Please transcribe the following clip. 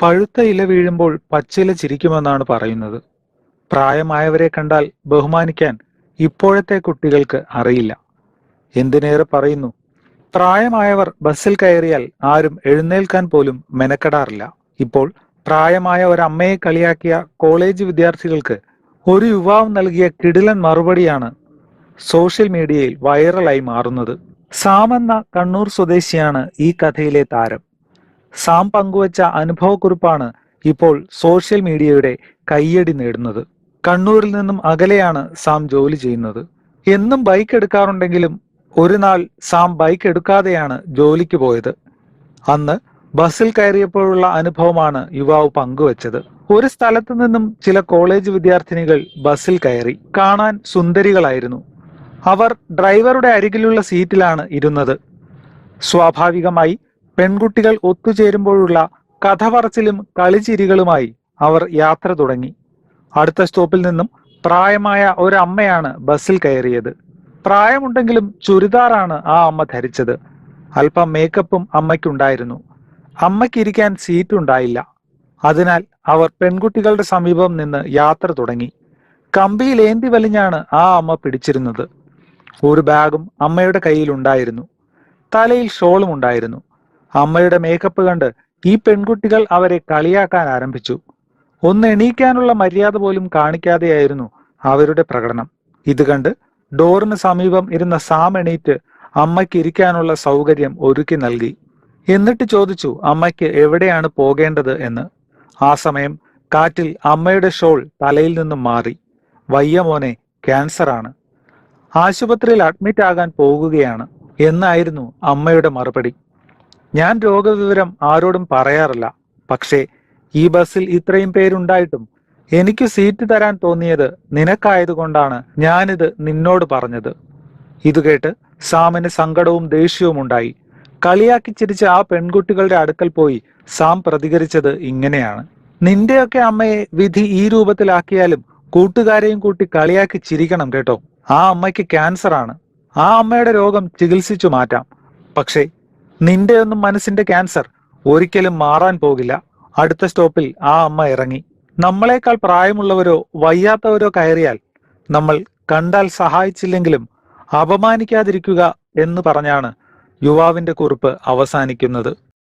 പഴുത്ത ഇല വീഴുമ്പോൾ പച്ചില ചിരിക്കുമെന്നാണ് പറയുന്നത്. പ്രായമായവരെ കണ്ടാൽ ബഹുമാനിക്കാൻ ഇപ്പോഴത്തെ കുട്ടികൾക്ക് അറിയില്ല. എന്തിനേറെ പറയുന്നു? പ്രായമായവർ ബസ്സിൽ കയറിയാൽ ആരും എഴുന്നേൽക്കാൻ പോലും മെനക്കെടാറില്ല. ഇപ്പോൾ പ്രായമായ ഒരമ്മയെ കളിയാക്കിയ കോളേജ് വിദ്യാർത്ഥികൾക്ക് ഒരു യുവാവ് നൽകിയ കിടിലൻ മറുപടിയാണ് സോഷ്യൽ മീഡിയയിൽ വൈറലായി മാറുന്നത്. സാമെന്ന കണ്ണൂർ സ്വദേശിയാണ് ഈ കഥയിലെ താരം. സാം പങ്കുവച്ച അനുഭവക്കുറിപ്പാണ് ഇപ്പോൾ സോഷ്യൽ മീഡിയയുടെ കയ്യടി നേടുന്നത്. കണ്ണൂരിൽ നിന്നും അകലെയാണ് സാം ജോലി ചെയ്യുന്നത്. എന്നും ബൈക്ക് എടുക്കാറുണ്ടെങ്കിലും ഒരു നാൾ സാം ബൈക്ക് എടുക്കാതെയാണ് ജോലിക്ക് പോയത്. അന്ന് ബസ്സിൽ കയറിയപ്പോഴുള്ള അനുഭവമാണ് യുവാവ് പങ്കുവച്ചത്. ഒരു സ്ഥലത്തു നിന്നും ചില കോളേജ് വിദ്യാർത്ഥിനികൾ ബസ്സിൽ കയറി കാണാൻ സുന്ദരികളായിരുന്നു. അവർ ഡ്രൈവറുടെ അരികിലുള്ള സീറ്റിലാണ് ഇരുന്നത്. സ്വാഭാവികമായി പെൺകുട്ടികൾ ഒത്തുചേരുമ്പോഴുള്ള കഥ പറച്ചിലും കളിചിരികളുമായി അവർ യാത്ര തുടങ്ങി. അടുത്ത സ്റ്റോപ്പിൽ നിന്നും പ്രായമായ ഒരമ്മയാണ് ബസ്സിൽ കയറിയത്. പ്രായമുണ്ടെങ്കിലും ചുരിദാറാണ് ആ അമ്മ ധരിച്ചത്. അല്പം മേക്കപ്പും അമ്മയ്ക്കുണ്ടായിരുന്നു. അമ്മയ്ക്കിരിക്കാൻ സീറ്റ് ഉണ്ടായില്ല അതിനാൽ അവർ പെൺകുട്ടികളുടെ സമീപം നിന്ന് യാത്ര തുടങ്ങി. കമ്പിയിൽ ഏന്തി വലിഞ്ഞാണ് ആ അമ്മ പിടിച്ചിരുന്നത്. ഒരു ബാഗും അമ്മയുടെ കയ്യിൽ ഉണ്ടായിരുന്നു തലയിൽ ഷോളും ഉണ്ടായിരുന്നു. അമ്മയുടെ മേക്കപ്പ് കണ്ട് ഈ പെൺകുട്ടികൾ അവരെ കളിയാക്കാൻ ആരംഭിച്ചു. ഒന്ന് എണീക്കാനുള്ള മര്യാദ പോലും കാണിക്കാതെയായിരുന്നു അവരുടെ പ്രകടനം. ഇത് കണ്ട് ഡോറിന് സമീപം ഇരുന്ന സാം എണീറ്റ് അമ്മയ്ക്ക് ഇരിക്കാനുള്ള സൗകര്യം ഒരുക്കി നൽകി. എന്നിട്ട് ചോദിച്ചു അമ്മയ്ക്ക് എവിടെയാണ് പോകേണ്ടത്? എന്ന്. ആ സമയം കാറ്റിൽ അമ്മയുടെ ഷോൾ തലയിൽ നിന്നും മാറി. വയ്യ മോനെ ക്യാൻസറാണ് ആശുപത്രിയിൽ അഡ്മിറ്റ് ആകാൻ പോകുകയാണ് എന്നായിരുന്നു അമ്മയുടെ മറുപടി. ഞാൻ രോഗവിവരം ആരോടും പറയാറില്ല. പക്ഷേ ഈ ബസ്സിൽ ഇത്രയും പേരുണ്ടായിട്ടും എനിക്ക് സീറ്റ് തരാൻ തോന്നിയത് നിനക്കായതുകൊണ്ടാണ് ഞാനിത് നിന്നോട് പറഞ്ഞത്. ഇത് കേട്ട് സാമിന് സങ്കടവും ദേഷ്യവും ഉണ്ടായി. കളിയാക്കി ചിരിച്ച ആ പെൺകുട്ടികളുടെ അടുക്കൽ പോയി സാം പ്രതികരിച്ചത് ഇങ്ങനെയാണ്. നിന്റെയൊക്കെ അമ്മയെ വിധി ഈ രൂപത്തിലാക്കിയാലും കൂട്ടുകാരെയും കൂട്ടി കളിയാക്കി ചിരിക്കണം കേട്ടോ. ആ അമ്മയ്ക്ക് ക്യാൻസർ ആണ് ആ അമ്മയുടെ രോഗം ചികിത്സിച്ചു മാറ്റാം. പക്ഷേ നിന്റെയൊന്നും മനസ്സിന്റെ ക്യാൻസർ ഒരിക്കലും മാറാൻ പോകില്ല. അടുത്ത സ്റ്റോപ്പിൽ ആ അമ്മ ഇറങ്ങി. നമ്മളെക്കാൾ പ്രായമുള്ളവരോ വയ്യാത്തവരോ കയറിയാൽ നമ്മൾ കണ്ടാൽ സഹായിച്ചില്ലെങ്കിലും അപമാനിക്കാതിരിക്കുക എന്ന് പറഞ്ഞാണ് യുവാവിന്റെ കുറിപ്പ് അവസാനിക്കുന്നത്.